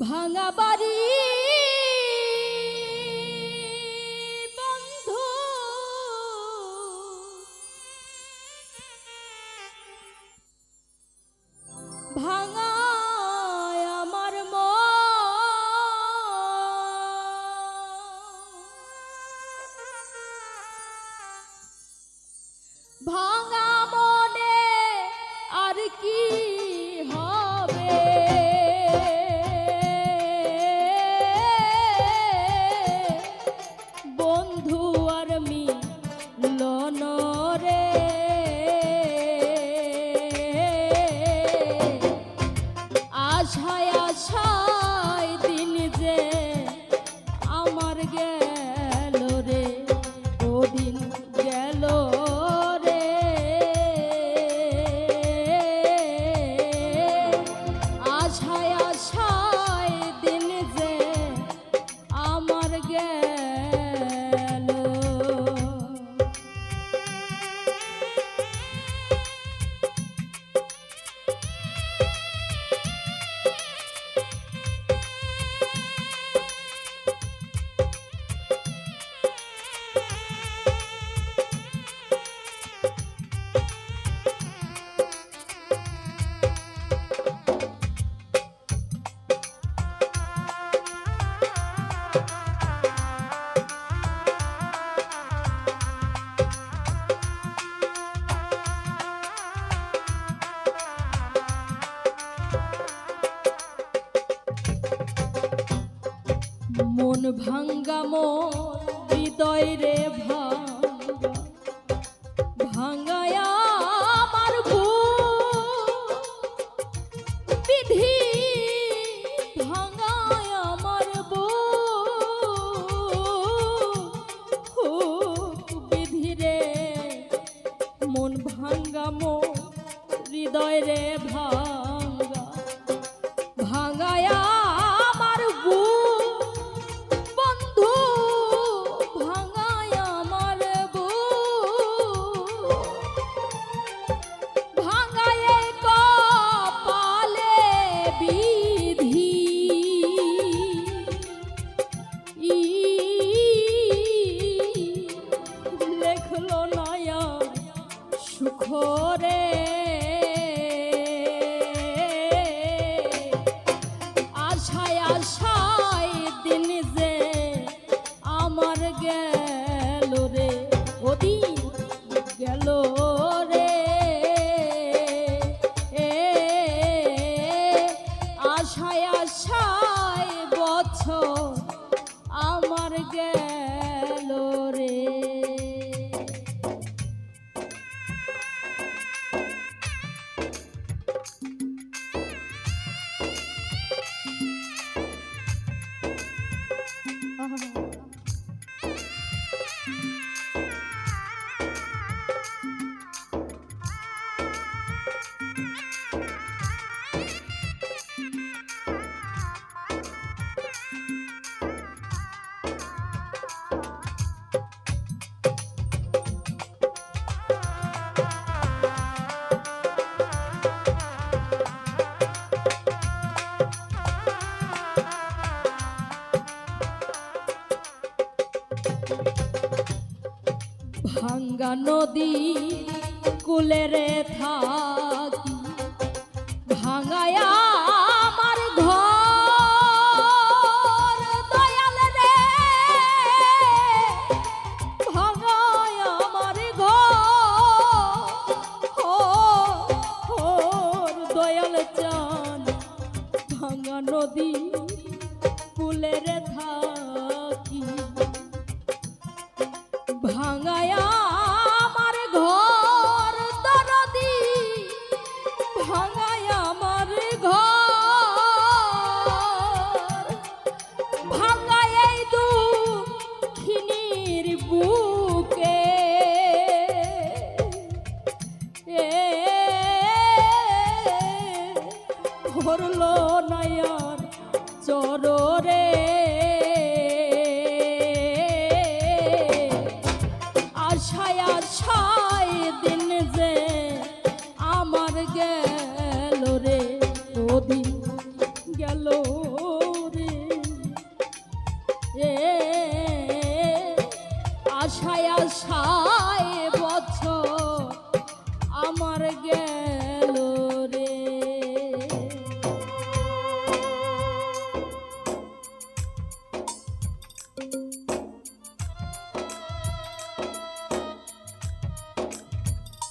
ভাঙা বাড়ি। বন্ধু। ভাঙা মন ভাঙ্গা মন হৃদয় রে ভা গেল রে ওদিন নদী কুলের থাকি, ভাঙায়া আমার ঘর, দয়াল রে, ভাঙায়া আমার ঘর দয়াল চান, ভাঙা নদী কুলের থাকি। রে।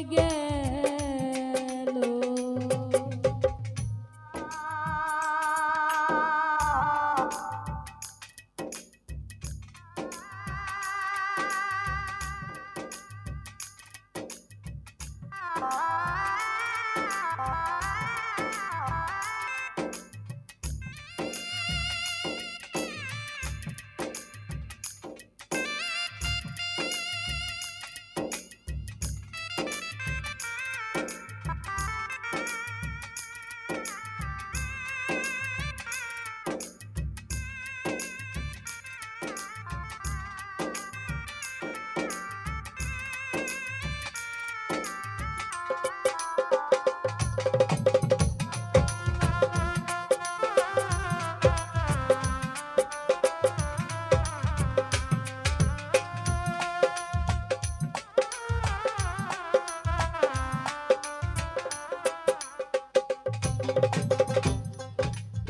again.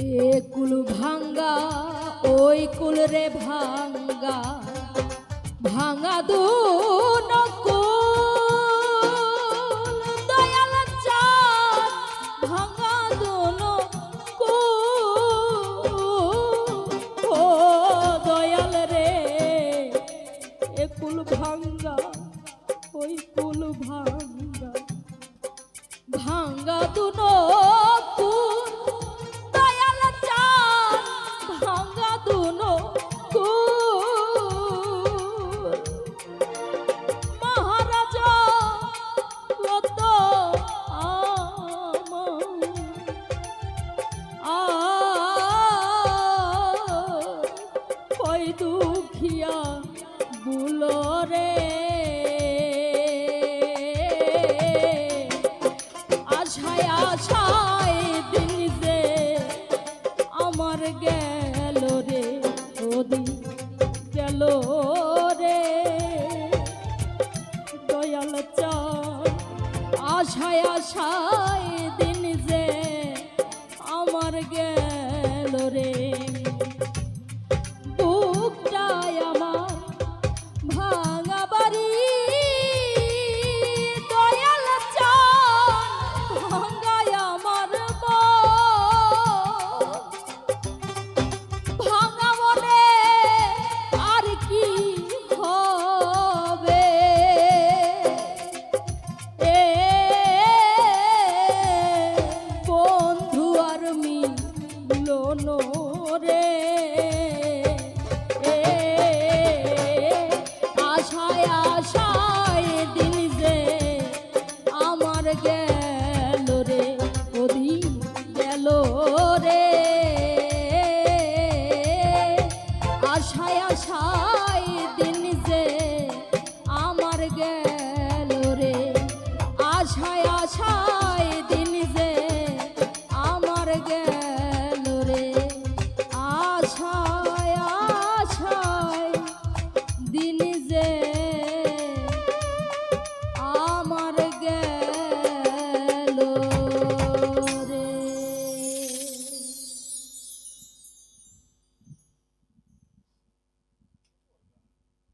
এ কুল ভাঙ্গা, ওই কুল রে ভাঙ্গা। ভাঙ্গা দু দয়াল চাঁদ ভাঙ্গা দুনো ভাঙ্গা, ওই কুল ভাঙ্গা। ভাঙ্গা দুনো আশায় আশায় দিন যে আমার গেল রে।